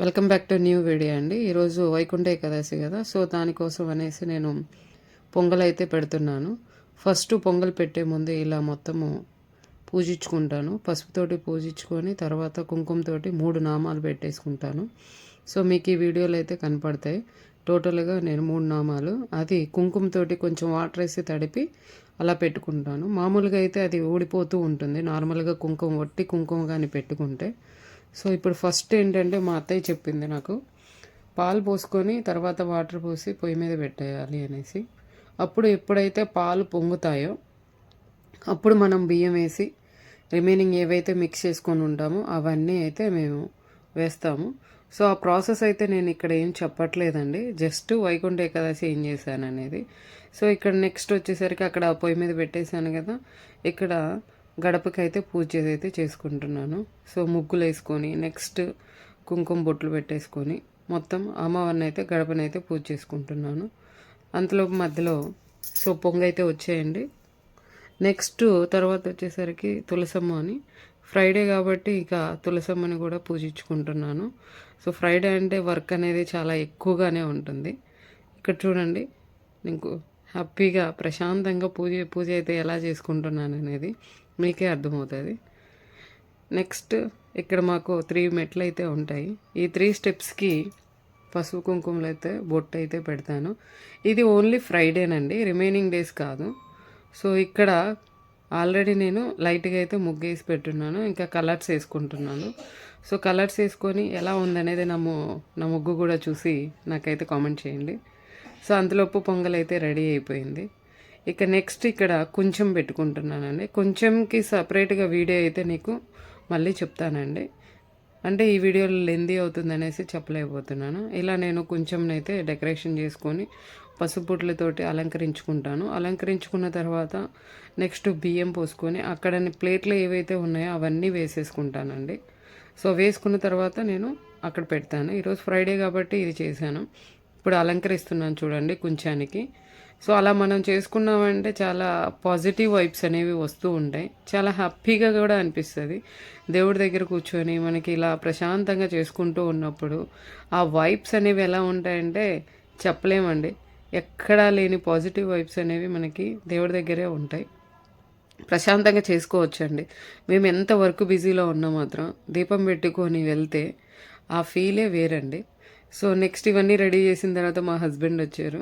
Welcome back to new video అండి. ఈరోజు వైకుంఠ ఏకాదశి కదా సో దానికోసం అనేసి నేను పొంగల్ అయితే పెడుతున్నాను. ఫస్ట్ పొంగల్ పెట్టే ముందు ఇలా మొత్తము పూజించుకుంటాను. పసుపుతోటి పూజించుకొని తర్వాత కుంకుమతోటి మూడు నామాలు పెట్టేసుకుంటాను. సో మీకు ఈ వీడియోలు అయితే కనపడతాయి. టోటల్గా నేను మూడు నామాలు. అది కుంకుమతోటి కొంచెం వాటర్ వేసి తడిపి అలా పెట్టుకుంటాను. మామూలుగా అయితే అది ఊడిపోతూ ఉంటుంది. నార్మల్గా కుంకుమ వట్టి కుంకుమ కానీ పెట్టుకుంటే. సో ఇప్పుడు ఫస్ట్ ఏంటంటే మా అత్తయ్య చెప్పింది నాకు పాలు పోసుకొని తర్వాత వాటర్ పోసి పొయ్యి మీద పెట్టేయాలి అనేసి. అప్పుడు ఎప్పుడైతే పాలు పొంగుతాయో అప్పుడు మనం బియ్యం వేసి రిమైనింగ్ ఏవైతే మిక్స్ చేసుకొని ఉంటామో అవన్నీ అయితే మేము వేస్తాము. సో ఆ ప్రాసెస్ అయితే నేను ఇక్కడ ఏం చెప్పట్లేదండి. జస్ట్ వైకుంఠ ఏకాదశి ఏం చేశాను అనేది. సో ఇక్కడ నెక్స్ట్ వచ్చేసరికి అక్కడ పొయ్యి మీద పెట్టేశాను కదా ఇక్కడ గడపకైతే పూజ అయితే చేసుకుంటున్నాను. సో ముగ్గులు వేసుకొని నెక్స్ట్ కుంకుమ బొట్లు పెట్టేసుకొని మొత్తం అమ్మవారిని అయితే గడపనైతే పూజ చేసుకుంటున్నాను. అంతలో మధ్యలో సో పొంగ అయితే వచ్చేయండి. నెక్స్ట్ తర్వాత వచ్చేసరికి తులసమ్మ అని. ఫ్రైడే కాబట్టి ఇక తులసమ్మని కూడా పూజించుకుంటున్నాను. సో ఫ్రైడే అంటే వర్క్ అనేది చాలా ఎక్కువగానే ఉంటుంది. ఇక్కడ చూడండి నీకు హ్యాపీగా ప్రశాంతంగా పూజ పూజ అయితే ఎలా చేసుకుంటున్నాను అనేది మీకే అర్థమవుతుంది. నెక్స్ట్ ఇక్కడ మాకు త్రీ మెట్లు అయితే ఉంటాయి. ఈ త్రీ స్టెప్స్కి పసుపు కుంకుమలు అయితే బొట్టు అయితే పెడతాను. ఇది ఓన్లీ ఫ్రైడేనండి రిమైనింగ్ డేస్ కాదు. సో ఇక్కడ ఆల్రెడీ నేను లైట్గా అయితే ముగ్గేసి పెట్టున్నాను ఇంకా కలర్స్ వేసుకుంటున్నాను. సో కలర్స్ వేసుకొని ఎలా ఉందనేది నా నా ముగ్గు కూడా చూసి నాకైతే కామెంట్ చేయండి. సో అంతలోపు పొంగల్ అయితే రెడీ అయిపోయింది. ఇక నెక్స్ట్ ఇక్కడ కొంచెం పెట్టుకుంటున్నానండి. కొంచెంకి సపరేట్గా వీడియో అయితే నీకు మళ్ళీ చెప్తానండి. అంటే ఈ వీడియోలో లెందీ అవుతుంది అనేసి చెప్పలేకపోతున్నాను. ఇలా నేను కొంచెంనైతే డెకరేషన్ చేసుకొని పసుపుట్లతోటి అలంకరించుకుంటాను. అలంకరించుకున్న తర్వాత నెక్స్ట్ బియ్యం పోసుకొని అక్కడ ప్లేట్లు ఏవైతే ఉన్నాయో అవన్నీ వేసేసుకుంటానండి. సో వేసుకున్న తర్వాత నేను అక్కడ పెడతాను. ఈరోజు ఫ్రైడే కాబట్టి ఇది చేశాను. ఇప్పుడు అలంకరిస్తున్నాను చూడండి కుంచానికి. సో అలా మనం చేసుకున్నామంటే చాలా పాజిటివ్ వైబ్స్ అనేవి వస్తూ ఉంటాయి. చాలా హ్యాపీగా కూడా అనిపిస్తుంది. దేవుడి దగ్గర కూర్చొని మనకి ఇలా ప్రశాంతంగా చేసుకుంటూ ఉన్నప్పుడు ఆ వైబ్స్ అనేవి ఎలా ఉంటాయంటే చెప్పలేమండి. ఎక్కడా లేని పాజిటివ్ వైబ్స్ అనేవి మనకి దేవుడి దగ్గరే ఉంటాయి. ప్రశాంతంగా చేసుకోవచ్చండి. మేము ఎంత వర్క్ బిజీలో ఉన్నా మాత్రం దీపం పెట్టుకొని వెళ్తే ఆ ఫీలే వేరండి. సో నెక్స్ట్ ఇవన్నీ రెడీ చేసిన తర్వాత మా హస్బెండ్ వచ్చారు.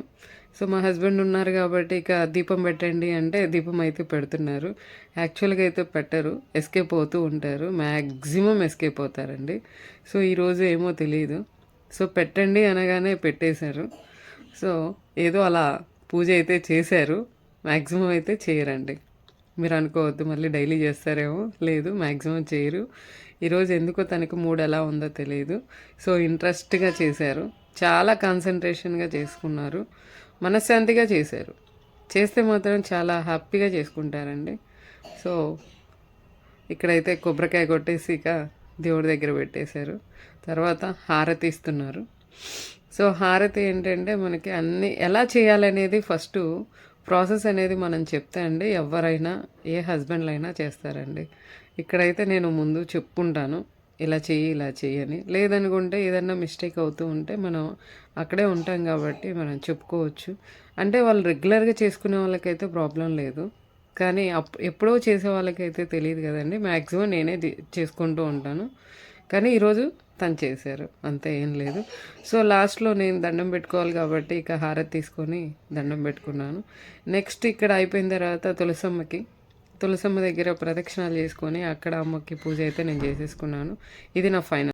సో మా హస్బెండ్ ఉన్నారు కాబట్టి ఇక దీపం పెట్టండి అంటే దీపం అయితే పెడుతున్నారు. యాక్చువల్గా అయితే పెట్టరు. ఎస్కేప్ అవుతూ ఉంటారు. మ్యాక్సిమం ఎస్కేప్ అవుతారండి. సో ఈరోజు ఏమో తెలియదు సో పెట్టండి అనగానే పెట్టేశారు. సో ఏదో అలా పూజ అయితే చేశారు. మ్యాక్సిమం అయితే చేయరండి. మీరు అనుకోవద్దు మళ్ళీ డైలీ చేస్తారేమో? లేదు మ్యాక్సిమం చేయరు. ఈరోజు ఎందుకో తనకు మూడు ఎలా ఉందో తెలియదు సో ఇంట్రెస్ట్గా చేశారు. చాలా కాన్సన్ట్రేషన్గా చేసుకున్నారు. మనశ్శాంతిగా చేశారు. చేస్తే మాత్రం చాలా హ్యాపీగా చేసుకుంటారండి. సో ఇక్కడైతే కొబ్బరికాయ కొట్టేసి ఇక దేవుడి దగ్గర పెట్టేశారు. తర్వాత హారతి ఇస్తున్నారు. సో హారతి ఏంటంటే మనకి అన్ని ఎలా చేయాలనేది ఫస్ట్ ప్రాసెస్ అనేది మనం చెప్తే అండి ఎవరైనా ఏ హస్బెండ్లు అయినా చేస్తారండి. ఇక్కడైతే నేను ముందు చెప్పుకుంటాను ఇలా చెయ్యి ఇలా చెయ్యని లేదనుకుంటే ఏదన్నా మిస్టేక్ అవుతూ ఉంటే మనం అక్కడే ఉంటాం కాబట్టి మనం చెప్పుకోవచ్చు. అంటే వాళ్ళు రెగ్యులర్గా చేసుకునే వాళ్ళకైతే ప్రాబ్లం లేదు. కానీ అప్ ఎప్పుడో చేసే వాళ్ళకైతే తెలియదు కదండి. మ్యాక్సిమం నేనే చేసుకుంటూ ఉంటాను. కానీ ఈరోజు తను చేశారు. అంతే ఏం లేదు. సో లాస్ట్లో నేను దండం పెట్టుకోవాలి కాబట్టి ఇక హారతి తీసుకొని దండం పెట్టుకున్నాను. నెక్స్ట్ ఇక్కడ అయిపోయిన తర్వాత తులసమ్మకి తులసమ్మ దగ్గర ప్రదక్షిణాలు చేసుకొని అక్కడ అమ్మకి పూజ అయితే నేను చేసేసుకున్నాను. ఇది నా ఫైనల్.